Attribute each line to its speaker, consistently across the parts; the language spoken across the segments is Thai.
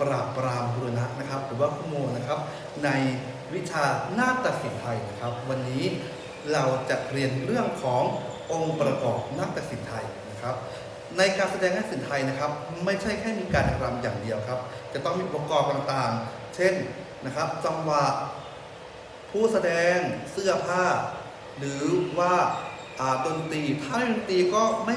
Speaker 1: ปราบปรามบุรณะนะครับ หรือว่าขโมนะครับ ในวิชานาฏศิลป์ไทยนะครับ วันนี้เราจะเรียนเรื่องขององค์ประกอบนาฏศิลป์ไทยนะครับ ในการแสดงนาฏศิลป์ไทยนะครับ ไม่ใช่แค่มีการรำอย่างเดียวครับ จะต้องมีอุปกรณ์ต่างๆ เช่นนะครับจังหวะผู้แสดงเสื้อผ้า หรือว่าอาดนตรีถ้าดนตรีก็ไม่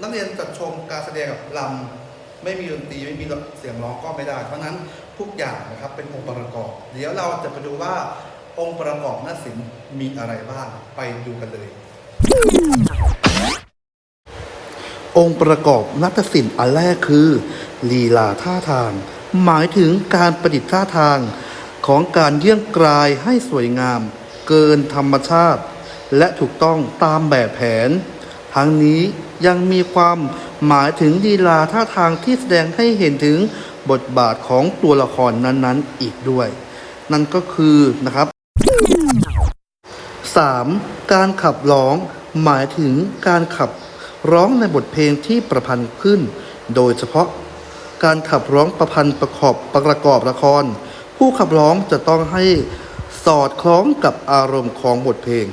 Speaker 1: นักเรียนจัดชมการแสดงกับลำ ไม่มีดนตรีไม่มีเสียงร้องก็ไม่ได้ เพราะนั้นทุกอย่างนะครับเป็นองค์ประกอบ เดี๋ยวเราจะไปดูว่าองค์ประกอบนาศิลป์มีอะไรบ้างไปดูกันเลย องค์ประกอบนาฏศิลป์อันแรกคือลีลาท่าทาง หมายถึงการประดิษฐ์ท่าทางของการเยี่ยงกลายให้สวยงาม เกินธรรมชาติ และถูกต้องตามแบบแผน ทั้งนี้ ยังมีความหมายถึงลีลาท่าทางที่แสดงให้เห็นถึงบทบาทของตัวละครนั้นๆอีกด้วย นั่นก็คือนะครับ 3. การขับร้องหมายถึงการขับร้องในบทเพลงที่ประพันธ์ขึ้น โดยเฉพาะ การขับร้องประพันธ์ประกอบประกอบละคร ผู้ขับร้องจะต้องให้สอดคล้องกับอารมณ์ของบทเพลง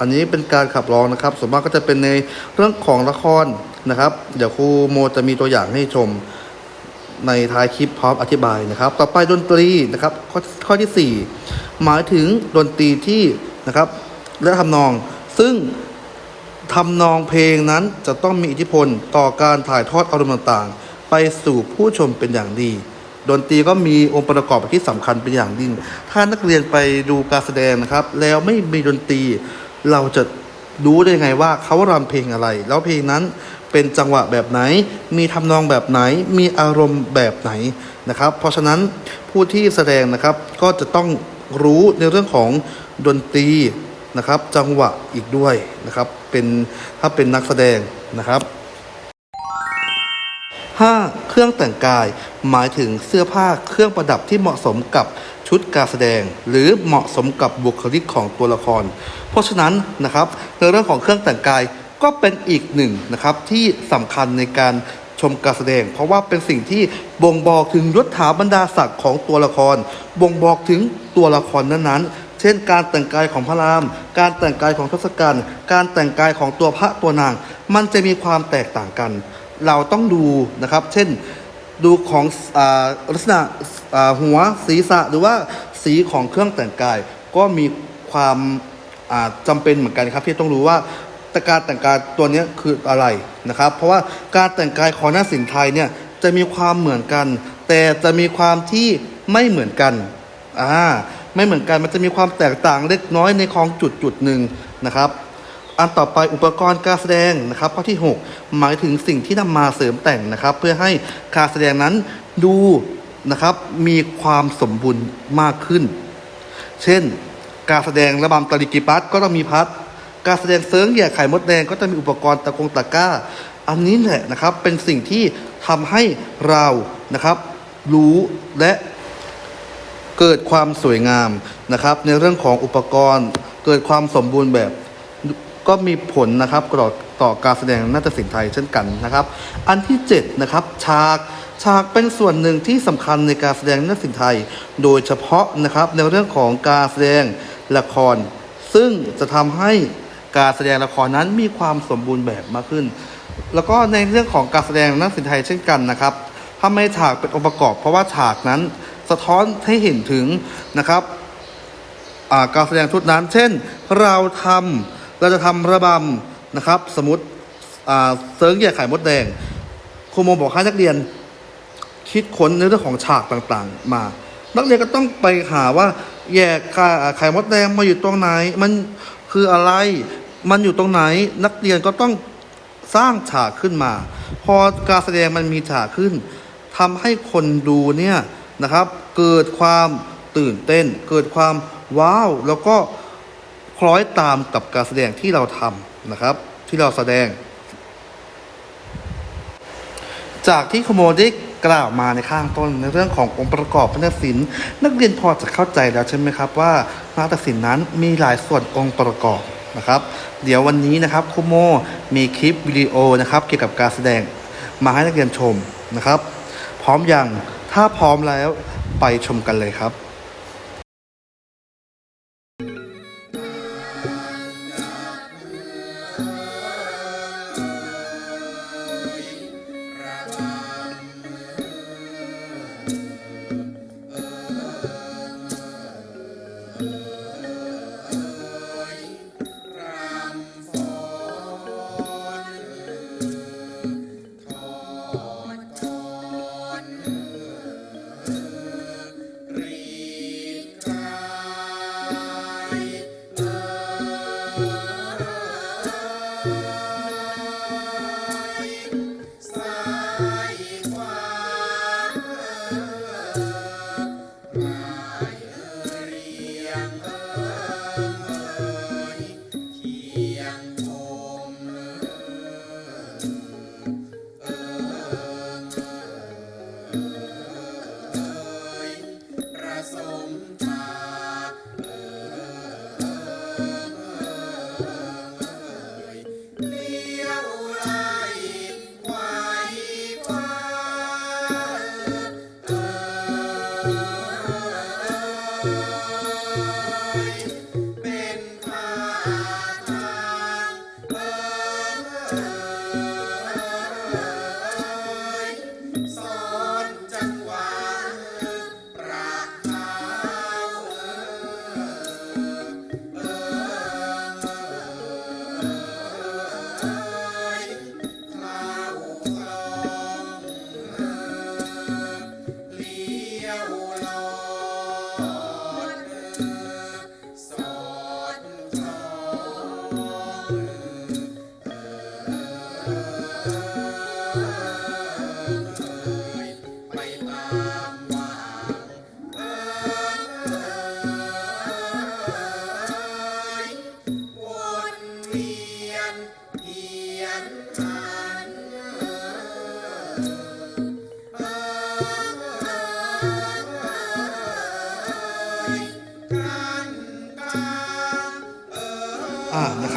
Speaker 1: อันนี้เป็นการขับร้องนะครับส่วนมากก็จะเป็นในเรื่องของละครนะครับ เดี๋ยวครูโมจะมีตัวอย่างให้ชมในท้ายคลิปพร้อมอธิบายนะครับ ต่อไปดนตรีนะครับข้อข้อที่ 4 หมายถึงดนตรีที่นะครับและทำนอง ซึ่งทำนองเพลงนั้นจะต้องมีอิทธิพลต่อการถ่ายทอดอารมณ์ต่างๆ ไปสู่ผู้ชมเป็นอย่างดี ดนตรีก็มีองค์ประกอบที่สำคัญเป็นอย่างยิ่งถ้านักเรียนไปดูการแสดงนะครับ แล้วไม่มีดนตรี เราจะรู้ได้ไงว่าเขารำเพลงอะไร แล้วเพลงนั้นเป็นจังหวะแบบไหน มีทำนองแบบไหน มีอารมณ์แบบไหนนะครับ เพราะฉะนั้นผู้ที่แสดงนะครับก็จะต้องรู้ในเรื่องของดนตรีนะครับ จังหวะอีกด้วยนะครับ เป็นถ้าเป็นนักแสดงนะครับ 5. เครื่องแต่งกายหมายถึงเสื้อผ้าเครื่องประดับที่เหมาะสมกับ ชุดการแสดง หรือเหมาะสมกับบุคลิกของตัวละคร เพราะฉะนั้นนะครับในเรื่องของเครื่องแต่งกายก็เป็นอีกหนึ่งนะครับที่สำคัญในการชมการแสดง เพราะว่าเป็นสิ่งที่บ่งบอกถึงยศถาบรรดาศักดิ์ของตัวละคร บ่งบอกถึงตัวละครนั้นๆ เช่น การแต่งกายของพระราม การแต่งกายของทศกัณฐ์การแต่งกายของตัวพระตัวนาง มันจะมีความแตกต่างกัน เราต้องดูนะครับ เช่น ดูของอลักษณะหัวศีรษะหรือว่าสีของเครื่องแต่งกาย ก็มีความอ่าจำเป็นเหมือนกันครับที่ต้องรู้ว่าตการแต่งกายตัวนี้คืออะไรนะครับ เพราะว่าการแต่งกายของหน้าสินไทยเนี่ยจะมีความเหมือนกัน แต่จะมีความที่ไม่เหมือนกันอ่าไม่เหมือนกันมันจะมีความแตกต่างเล็กน้อยในของจุดจุดหนึ่งนะครับ อันต่อไปอุปกรณ์การแสดงนะครับข้อที่ 6 หมายถึงสิ่งที่นำมาเสริมแต่งนะครับ เพื่อให้การแสดงนั้นดูนะครับมีความสมบูรณ์มากขึ้น เช่น การแสดงระบำตะลิกิปัสก็ต้องมีพัดการแสดงเซิร์งแย่ไข่มดแดงก็ต้องมีอุปกรณ์ตะกงตะก้า อันนี้แหละนะครับเป็นสิ่งที่ทำให้เรานะครับ รู้และเกิดความสวยงามนะครับ ในเรื่องของอุปกรณ์เกิดความสมบูรณ์แบบ ก็มีผลนะครับต่อต่อการแสดงนาฏศิลป์ไทยเช่นกันนะครับ อันที่7นะครับฉากฉากเป็นส่วนหนึ่งที่สำคัญในการแสดงนาฏศิลป์ไทย โดยเฉพาะนะครับในเรื่องของการแสดงละคร ซึ่งจะทำให้การแสดงละครนั้นมีความสมบูรณ์แบบมากขึ้น แล้วก็ในเรื่องของการแสดงนาฏศิลป์ไทยเช่นกันนะครับถ้าไม่ฉากเป็นองค์ประกอบ เพราะว่าฉากนั้นสะท้อนให้เห็นถึงนะครับการแสดงชุดนั้น เช่น เราทำ เราจะทำระบำนะครับ สมมติเซิร์งแย่ไข่มดแดงครูโมบอกให้นักเรียน คิดค้นในเรื่องของฉากต่างๆ มา นักเรียนก็ต้องไปหาว่า แย่ไข่ไข่มดแดงมาอยู่ตรงไหน มันคืออะไรมันอยู่ตรงไหน นักเรียนก็ต้องสร้างฉากขึ้นมา พอการแสดงมันมีฉากขึ้นทำให้คนดูเนี่ยนะครับ เกิดความตื่นเต้น เกิดความว้าว แล้วก็ คล้อยตามกับการแสดงที่เราทำนะครับ ที่เราแสดง จากที่ขโมได้กล่าวมาในข้างต้นในเรื่องขององค์ประกอบนาฏศิลป์นักเรียนพอจะเข้าใจแล้วใช่ไหมครับว่านาฏศิลป์นั้นมีหลายส่วนองค์ประกอบนะครับ เดี๋ยววันนี้นะครับครูโมมีคลิปวิดีโอนะครับเกี่ยวกับการแสดงมาให้นักเรียนชมนะครับ พร้อมอยังถ้าพร้อมแล้วไปชมกันเลยครับ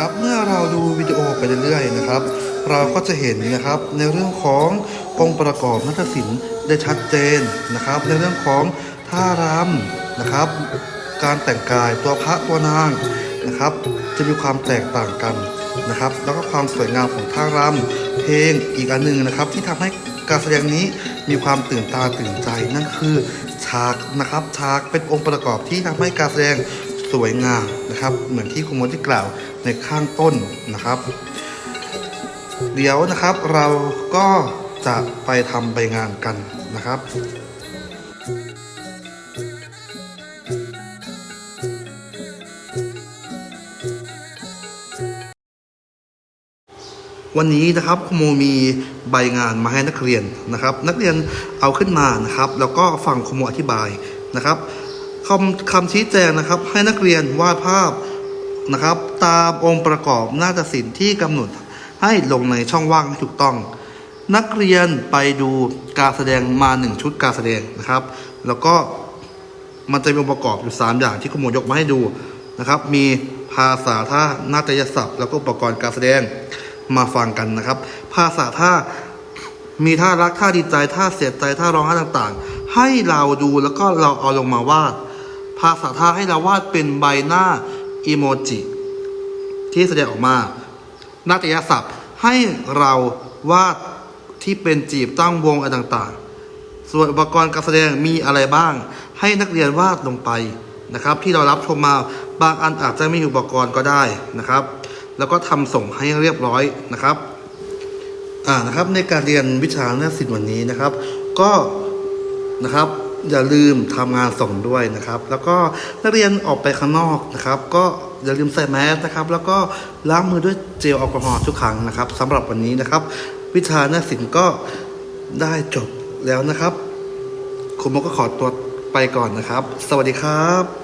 Speaker 2: นะค
Speaker 1: รับ เมื่อเราดูวิดีโอไปเรื่อยๆนะครับ เราก็จะเห็นนะครับในเรื่องขององค์ประกอบนัตศิลป์ได้ชัดเจนนะครับ ในเรื่องของท่ารำนะครับ การแต่งกายตัวพระตัวนางนะครับ จะมีความแตกต่างกันนะครับ แล้วก็ความสวยงามของท่ารำเพลงอีกอันหนึ่งนะครับ ที่ทำให้การแสดงนี้มีความตื่นตาตื่นใจนั่นคือฉากนะครับฉากเป็นองค์ประกอบที่ทำให้การแสดง สวยงามนะครับ เหมือนที่คุณมดที่กล่าวในข้างต้นนะครับ เดี๋ยวนะครับเราก็จะไปทำใบงานกันนะครับวันนี้นะครับครูโมมีใบงานมาให้นักเรียนนะครับ นักเรียนเอาขึ้นมานะครับ แล้วก็ฟังครูโมอธิบายนะครับำคำชี้แจงนะครับ ให้นักเรียนวาดภาพนะครับ ตามองค์ประกอบนาฏศิลป์ที่กำหนดให้ลงในช่องว่างให้ถูกต้อง นักเรียนไปดูการแสดงมาหนึ่งชุดการแสดงนะครับ แล้วก็มันจะมีองค์ประกอบอยู่ 3 อย่างที่ขโมยยกมาให้ดูนะครับ มีภาษาท่านาฏยศัพท์ แล้วก็อุปกรณ์การแสดงมาฟังกันนะครับ ภาษาท่ามีท่ารักท่าดีใจท่าเสียใจท่าร้องไห้ต่างๆ ให้เราดูแล้วก็เราเอาลงมาวาด ภาษาท่าให้เราวาดเป็นใบหน้าอีโมจิที่แสดงออกมานาฏยศัพท์ให้เราวาดที่เป็นจีบตั้งวงอะไรต่างๆ ส่วนอุปกรณ์การแสดงมีอะไรบ้าง ให้นักเรียนวาดลงไปนะครับ ที่เรารับชมมาบางอันอาจจะไม่มีอุปกรณ์ก็ได้นะครับ แล้วก็ทำส่งให้เรียบร้อยนะครับอ่านะครับในการเรียนวิชาเนื้อศิลป์วันนี้นะครับ ก็นะครับ อย่าลืมทำงานส่งด้วยนะครับ แล้วก็นักเรียนออกไปข้างนอกนะครับ ก็อย่าลืมใส่แมสนะครับ แล้วก็ล้างมือด้วยเจลแอลกอฮอล์ทุกครั้งนะครับสำหรับวันนี้นะครับ วิชาหน้าศิลป์ก็ได้จบแล้วนะครับคุณโมก็ขอตัวไปก่อนนะครับ สวัสดีครับ